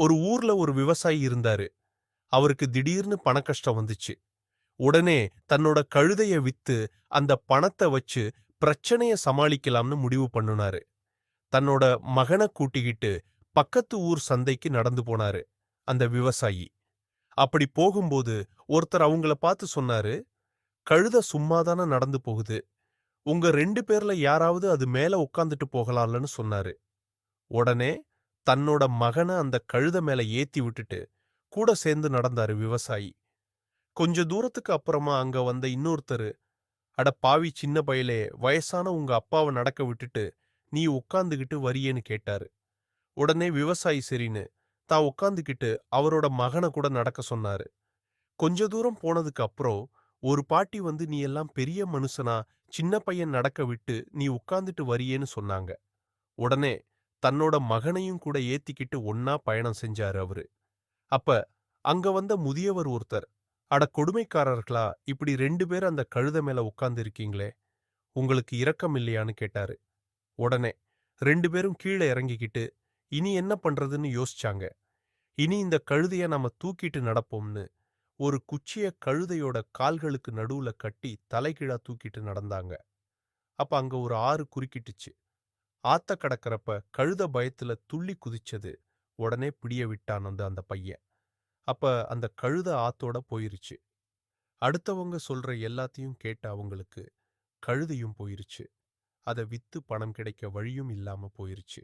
ஒரு ஊர்ல ஒரு விவசாயி இருந்தாரு. அவருக்கு திடீர்னு பண கஷ்டம் வந்துச்சு. உடனே தன்னோட கழுதைய வித்து அந்த பணத்தை வச்சு பிரச்சனைய சமாளிக்கலாம்னு முடிவு பண்ணுனாரு. தன்னோட மகனை கூட்டிக்கிட்டு பக்கத்து ஊர் சந்தைக்கு நடந்து போனாரு அந்த விவசாயி. அப்படி போகும்போது ஒருத்தர் அவங்கள பார்த்து சொன்னாரு கழுத சும்மாதானே நடந்து போகுது. உங்க ரெண்டு பேர்ல யாராவது அது மேல உட்காந்துட்டு போகலாம்லன்னு சொன்னாரு. உடனே தன்னோட மகனை அந்த கழுத மேல ஏத்தி விட்டுட்டு கூட சேர்ந்து நடந்தாரு விவசாயி. கொஞ்ச தூரத்துக்கு அப்புறமா அங்க வந்த இன்னொருத்தரு அட பாவி சின்ன பயலே வயசான உங்க அப்பாவை நடக்க விட்டுட்டு நீ உட்காந்துக்கிட்டு வரியேன்னு கேட்டாரு. உடனே விவசாயி சரின்னு தான் உட்காந்துக்கிட்டு அவரோட மகனை கூட நடக்க சொன்னாரு. கொஞ்ச தூரம் போனதுக்கு அப்புறம் ஒரு பாட்டி வந்து நீ எல்லாம் பெரிய மனுஷனா சின்ன பையன் நடக்க விட்டு நீ உட்காந்துட்டு வரியேன்னு சொன்னாங்க. உடனே தன்னோட மகனையும் கூட ஏத்திக்கிட்டு ஒன்னா பயணம் செஞ்சாரு அவரு. அப்ப அங்க வந்த முதியவர் ஒருத்தர் அட கொடுமைக்காரர்களா இப்படி ரெண்டு பேர் அந்த கழுத மேல உட்கார்ந்து இருக்கீங்களே உங்களுக்கு இரக்கம் இல்லையான்னு கேட்டாரு. உடனே ரெண்டு பேரும் கீழே இறங்கிக்கிட்டு இனி என்ன பண்றதுன்னு யோசிச்சாங்க. இனி இந்த கழுதைய நாம தூக்கிட்டு நடப்போம்னு ஒரு குச்சிய கழுதையோட கால்களுக்கு நடுவுல கட்டி தலைகீழா தூக்கிட்டு நடந்தாங்க. அப்ப அங்க ஒரு ஆறு குறுக்கிட்டுச்சு. ஆத்த கடக்கறப்ப கழுத பயத்துல துள்ளி குதிச்சது. உடனே பிடிய விட்டான் அந்த அந்த பையன். அப்ப அந்த கழுத ஆத்தோட போயிருச்சு. அடுத்தவங்க சொல்ற எல்லாத்தையும் கேட்ட அவங்களுக்கு கழுதையும் போயிருச்சு. அதை வித்து பணம் கிடைக்க வழியும் இல்லாம போயிருச்சு.